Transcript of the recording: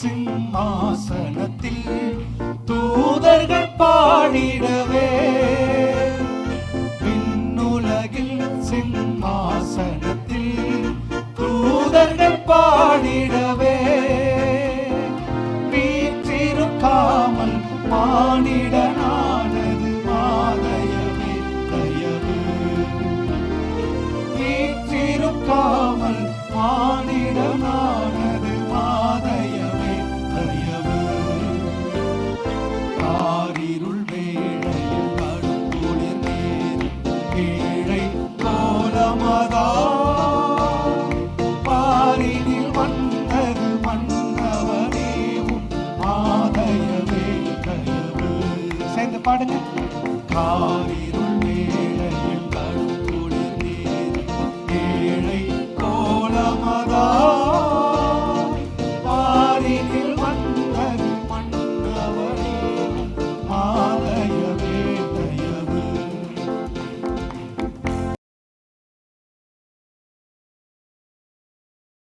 சிம்மாசனத்தில் தூதர்கள் பாடிடவே. விண்ணுலகில் சிம்மாசனத்தில் தூதர்கள் பாடிடவே. வீற்றிருக்காமல் மானிடனானது மாதயமே தயவு. வீற்றிருக்காமல் மானிடனானது நேரம் கோலமதா? பாரினில் வந்தது மன்னவனேவும் மாதயமே தயவு சேர்ந்து பாடுங்க. காரி